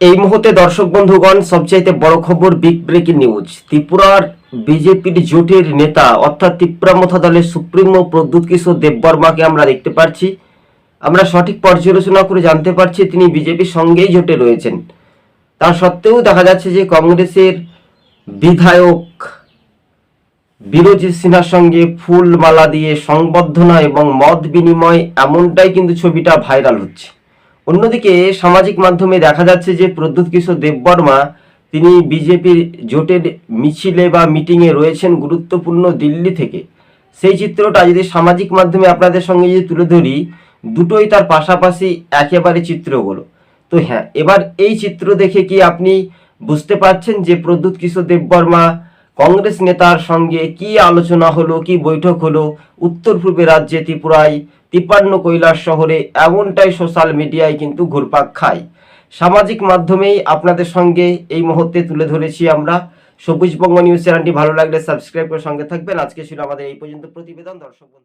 এই মুহূর্তে দর্শক বন্ধুগণ, সবচাইতে বড় খবর বিগ ব্রেকিং নিউজ ত্রিপুরার বিজেপির জোটের নেতা অর্থাৎ ত্রিপুরা মথা দলের সুপ্রিমো প্রদ্যুৎ কিশোর দেববর্মাকে আমরা দেখতে পাচ্ছি আমরা সঠিক পর্যালোচনা করে জানতে পারছি তিনি বিজেপির সঙ্গেই জোটে রয়েছেন। তা সত্ত্বেও দেখা যাচ্ছে যে কংগ্রেসের বিধায়ক বিরোজিৎ সিনহার সঙ্গে ফুল মালা দিয়ে সংবর্ধনা এবং মত বিনিময় এমনটাই কিন্তু ছবিটা ভাইরাল হচ্ছে। অন্যদিকে সামাজিক মাধ্যমে দেখা যাচ্ছে যে প্রদ্যুৎ কিশোর দেববর্মা তিনি বিজেপির জোটের মিছিলে বা মিটিংয়ে রয়েছেন গুরুত্বপূর্ণ দিল্লি থেকে। সেই চিত্রটা যদি সামাজিক মাধ্যমে আপনাদের সঙ্গে যদি তুলে ধরি, দুটোই তার পাশাপাশি একেবারে চিত্রগুলো। তো হ্যাঁ এবার এই চিত্র দেখে কি আপনি বুঝতে পারছেন যে প্রদ্যুৎ কিশোর দেববর্মা কংগ্রেস নেতার সঙ্গে কি আলোচনা হলো, কি বৈঠক হলো? উত্তর পূর্বে রাজ্যে ত্রিপুরায় তিপ্পান্ন কৈলাস শহরে এমনটাই সোশ্যাল মিডিয়ায় কিন্তু ঘুরপাক খায়। সামাজিক মাধ্যমেই আপনাদের সঙ্গে এই মুহূর্তে তুলে ধরেছি আমরা। সবুজ সবুজবঙ্গ নিউজ চ্যানেলটি ভালো লাগলে সাবস্ক্রাইব করে সঙ্গে থাকবেন। আজকে ছিল আমাদের এই পর্যন্ত। প্রতিবেদন দর্শক বন্ধু।